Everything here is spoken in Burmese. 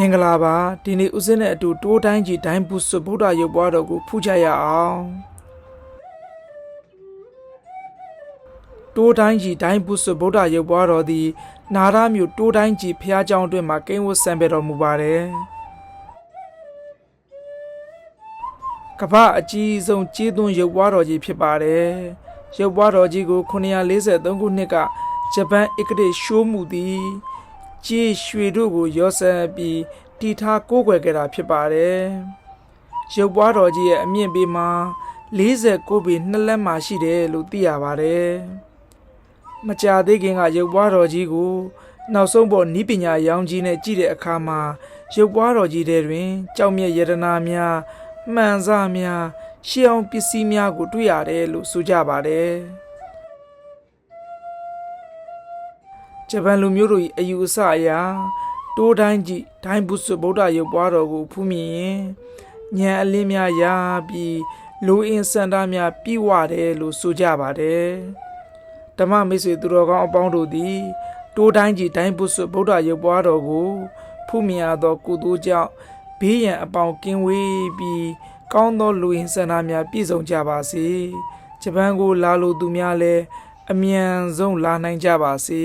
မင်္ဂလာပါဒီနေ့ဦးစင်းနဲ့အတူတိုးတိုင်းကြီးဒိုင်းဘူးဆွဗုဒ္ဓရုပ်ပွားတော်ကိုဖူးကြရအောင်တိုးတိုင်းကြီးဒိုင်းဘူးဆွဗုဒ္ဓရုပ်ပွားတော်သည် နာရမြို့တိုးတိုင်းကြီးဖျားကျောင်းအတွင်းမှာကိန်းဝတ်ဆံပေတော်မူပါတယ်ကမ္ဘာအကြီးဆုံးကြီးသွန်းရုပ်ပွားတော်ကြီးဖြစ်ပါတယ်ရုပ်ပွားတော်ကြီးကို943ခုနှစ်ကဂျပန်ဧကရေရှိုးမှုသည် ကြည်ရွှေတို့ကိုရောဆန်ပြီးတီထားကိုးကွယ်ခဲ့တာဖြစ်ပါတယ်။ရုပ်ပွားတော်ကြီးရဲ့အမြင့်ပေမှာ49ပေနှစ်လက်မှရှိတယ်လို့သိရပါတယ်။မကြာသေးခင်ကရုပ်ပွားတော်ကြီးကိုနောက်ဆုံးပေါ်နီးပညာရောင်ကြီးနဲ့ကြည့်တဲ့အခါမှာရုပ်ပွားတော်ကြီးတွေတွင် ကြောက်မြတ်ယရနာများမှန်စများရှေးအောင်ပစ္စည်းများကိုတွေ့ရတယ်လို့ဆိုကြပါတယ်။ ဂျပန်လူမျိုးတို့၏အယူအဆအရတိုးတိုင်းကြီးဒိုင်းဘုဆွဗုဒ္ဓရုပ်ပွားတော်ကိုဖူးမြင်ရင်ဉာဏ်အလင်းများရပြီးလူအင်းစန္ဒများပြည့်ဝတယ်လို့ဆိုကြပါတယ်ဓမ္မမိတ်ဆွေသူတော်ကောင်းအပေါင်းတို့သည်တိုးတိုင်းကြီးဒိုင်းဘုဆွဗုဒ္ဓရုပ်ပွားတော်ကိုဖူးမြင်ရသောကုသိုလ်ကြောင့်ဘေးရန်အပေါင်းကင်းဝေးပြီးကောင်းသောလူအင်းစန္ဒများပြည့်စုံကြပါစေဂျပန်ကိုလာလိုသူများလည်း အမြန်ဆုံးလာနိုင်ကြပါစေ